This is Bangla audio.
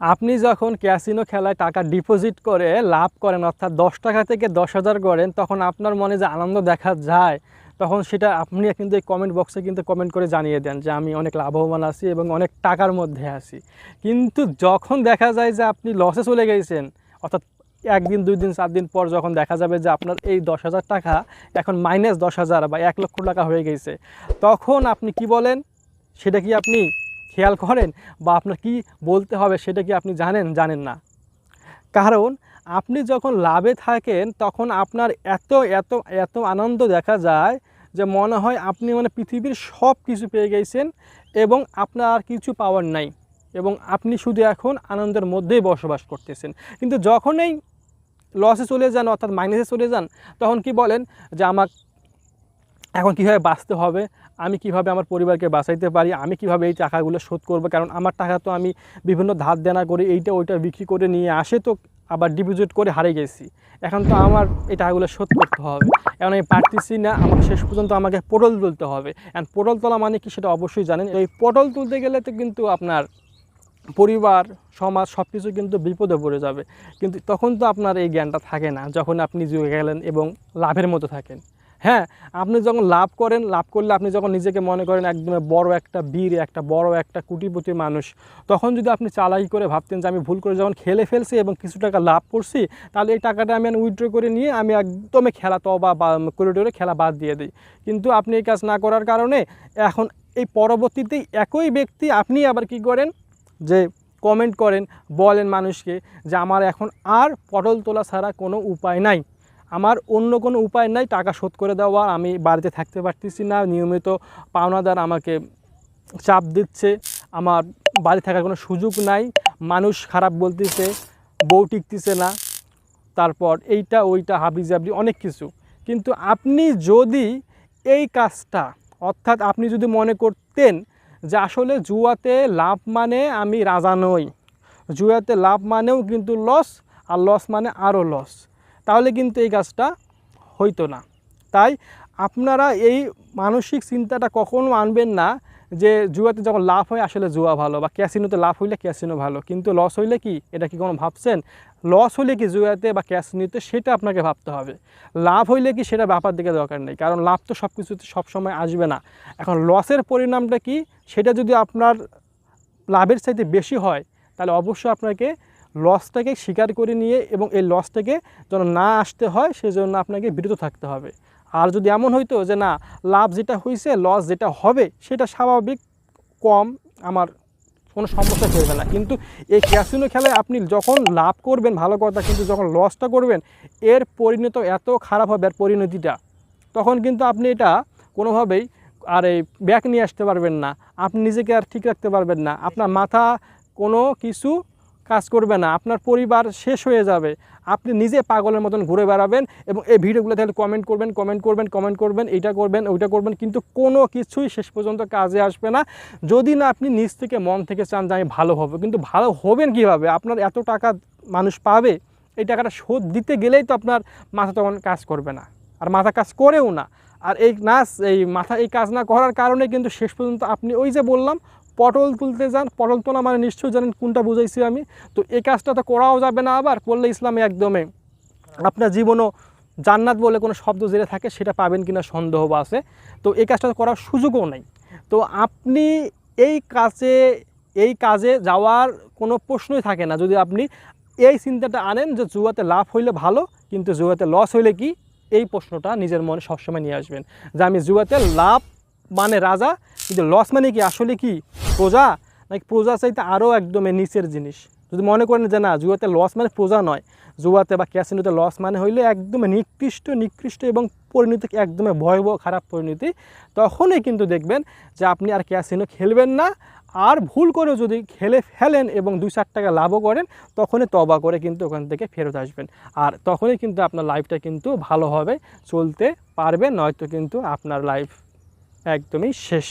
আপনি যখন ক্যাসিনো খেলায় টাকা ডিপোজিট করে লাভ করেন, অর্থাৎ দশ টাকা থেকে দশ হাজার করেন, তখন আপনার মনে যে আনন্দ দেখা যায়, তখন সেটা আপনি কিন্তু এই কমেন্ট বক্সে কিন্তু কমেন্ট করে জানিয়ে দেন যে আমি অনেক লাভবান আছি এবং অনেক টাকার মধ্যে আছি। কিন্তু যখন দেখা যায় যে আপনি লসে চলে গেছেন, অর্থাৎ একদিন, দুই দিন, চার দিন পর যখন দেখা যাবে যে আপনার এই দশ হাজার টাকা এখন মাইনাস দশ হাজার বা এক লক্ষ টাকা হয়ে গেছে, তখন আপনি কি বলেন? সেটা কি আপনি খেয়াল করেন বা আপনার কি বলতে হবে সেটা কি আপনি জানেন? জানেন না। কারণ আপনি যখন লাভে থাকেন, তখন আপনার এত এত এত আনন্দ দেখা যায় যে মনে হয় আপনি মানে পৃথিবীর সব কিছু পেয়ে গেছেন এবং আপনার আর কিছু পাওয়ার নাই এবং আপনি শুধু এখন আনন্দের মধ্যেই বসবাস করতেছেন। কিন্তু যখনই লসে চলে যান, অর্থাৎ মাইনাসে চলে যান, তখন কি বলেন? যে আমার এখন কীভাবে বাঁচতে হবে, আমি কীভাবে আমার পরিবারকে বাঁচাইতে পারি, আমি কীভাবে এই টাকাগুলো শোধ করব, কারণ আমার টাকা তো আমি বিভিন্ন ধার দেনা করে এইটা ওইটা বিক্রি করে নিয়ে আসে তো আবার ডিপোজিট করে হারে গেছি। এখন তো আমার এই টাকাগুলো শোধ করতে হবে। এখন আমি পারতেছি না আমাকে শেষ পর্যন্ত আমাকে পটল তুলতে হবে। এখন পটল তোলা মানে কি সেটা অবশ্যই জানেন, এই পটল তুলতে গেলে তো কিন্তু আপনার পরিবার, সমাজ সব কিছু কিন্তু বিপদে পড়ে যাবে। কিন্তু তখন তো আপনার এই জ্ঞানটা থাকে না, যখন আপনি যুগে গেলেন এবং লাভের মতো থাকেন। হ্যাঁ আপনি যখন লাভ করেন, লাভ করলে আপনি যখন নিজেকে মনে করেন একদম বড় একটা বীর, একটা বড় একটা কুটিপতি মানুষ, তখন যদি আপনি চালাই করে ভাবতেন যে আমি ভুল করে যখন খেলে ফেলছি এবং কিছু টাকা লাভ করছি, তাহলে এই টাকাটা আমি উইথড্র করে নিয়ে আমি একদমই খেলা তবা বা করিডোরে খেলা বাদ দিয়ে দিই। কিন্তু আপনি এই কাজ না করার কারণে এখন এই পরবর্তীতেই একই ব্যক্তি আপনি আবার কি করেন? যে কমেন্ট করেন, বলেন মানুষকে যে আমার এখন আর পটল তোলা ছাড়া কোনো উপায় নাই। আমার অন্য কোনো উপায় নাই, টাকা শোধ করে দেওয়া, আমি বাড়িতে থাকতে পারতেছি না, নিয়মিত পাওনাদার আমাকে চাপ দিচ্ছে, আমার বাড়ি থাকার কোনো সুযোগ নাই, মানুষ খারাপ বলতেছে, বউ টিকতেছে না, তারপর এইটা, ওইটা হাবি অনেক কিছু। কিন্তু আপনি যদি এই কাজটা, অর্থাৎ আপনি যদি মনে করতেন যে আসলে জুয়াতে লাভ মানে আমি রাজা নই, জুয়াতে লাভ মানেও কিন্তু লস আর লস মানে আরও লস তাহলে কিন্তু এই কাজটা হইতো না। তাই আপনারা এই মানসিক চিন্তাটা কখনো আনবেন না যে জুয়াতে যখন লাভ হয় আসলে জুয়া ভালো বা ক্যাসিনোতে লাভ হইলে ক্যাসিনো ভালো, কিন্তু লস হইলে কি? এটা কি কোনো ভাবছেন? লস হইলে কি জুয়াতে বা ক্যাসিনোতে সেটা আপনাকে ভাবতে হবে। লাভ হইলে কি সেটা ব্যাপার দিকে দরকার নেই, কারণ লাভ তো সব কিছুতে সবসময় আসবে না। এখন লসের পরিণামটা কি? সেটা যদি আপনার লাভের চাইতে বেশি হয়, তাহলে অবশ্যই আপনাকে লসটাকে স্বীকার করে নিয়ে এবং এই লসটাকে যেন না আসতে হয়, সেজন্য আপনাকে বিরত থাকতে হবে। আর যদি এমন হইতো যে, না, লাভ যেটা হয়েছে লস যেটা হবে, সেটা স্বাভাবিক, কম, আমার কোনো সমস্যা করবে না। কিন্তু এই ক্যাসিনো খেলায় আপনি যখন লাভ করবেন, ভালো কথা, কিন্তু যখন লসটা করবেন, এর পরিণত এত খারাপ হবে আর পরিণতিটা, তখন কিন্তু আপনি এটা কোনোভাবেই আর এই ব্যাক নিয়ে আসতে পারবেন না। আপনি নিজেকে আর ঠিক রাখতে পারবেন না। আপনার মাথা কোনো কিছু কাজ করবে না, আপনার পরিবার শেষ হয়ে যাবে। আপনি নিজে পাগলের মতন ঘুরে বেড়াবেন এবং এই ভিডিওগুলো তাহলে কমেন্ট করবেন কমেন্ট করবেন কমেন্ট করবেন, এইটা করবেন, ওইটা করবেন, কিন্তু কোনো কিছুই শেষ পর্যন্ত কাজে আসবে না। যদি না আপনি নিজ থেকে মন থেকে চান যে আমি ভালো হব, কিন্তু ভালো হবেন কীভাবে? আপনার এত টাকা মানুষ পাবে, এই টাকাটা শোধ দিতে গেলেই তো আপনার মাথা তখন কাজ করবে না, আর মাথা কাজ করেও না। আর এই নাচ এই মাথা, এই কাজ না করার কারণে কিন্তু শেষ পর্যন্ত আপনি ওই যে বললাম পটল তুলতে যান, পটল তোলা মানে নিশ্চয়ই জানেন কোনটা বুঝাইছি আমি। তো এই কাজটা তো করাও যাবে না আবার, করলে ইসলামে একদমে আপনার জীবনও জান্নাত বলে কোনো শব্দ জেরে থাকে, সেটা পাবেন কিনা সন্দেহ বা আছে। তো এই কাজটা করার সুযোগও নেই। তো আপনি এই কাজে এই কাজে যাওয়ার কোনো প্রশ্নই থাকে না। যদি আপনি এই চিন্তাটা আনেন যে জুয়াতে লাভ হইলে ভালো, কিন্তু জুয়াতে লস হইলে কি? এই প্রশ্নটা নিজের মনে সবসময় নিয়ে আসবেন যে আমি জুয়াতে লাভ মানে রাজা কিন্তু লস মানে কি? আসলে কি? প্রজা? নাকি প্রজা চাইতে আরও একদমই নিচের জিনিস? যদি মনে করেন যে না, জুয়াতে লস মানে প্রজা নয়, জুয়াতে বা ক্যাসিনোতে লস মানে হইলে একদমই নিকৃষ্ট নিকৃষ্ট এবং পরিণতি একদমই ভয়াবহ, খারাপ পরিণতি, তখনই কিন্তু দেখবেন যে আপনি আর ক্যাসিনো খেলবেন না। আর ভুল করে যদি খেলে ফেলেন এবং দুই চার টাকা লাভও করেন, তখনই তবা করে কিন্তু ওখান থেকে ফেরত আসবেন। আর তখনই কিন্তু আপনার লাইফটা কিন্তু ভালোভাবে চলতে পারবে, নয়তো কিন্তু আপনার লাইফ একদমই শেষ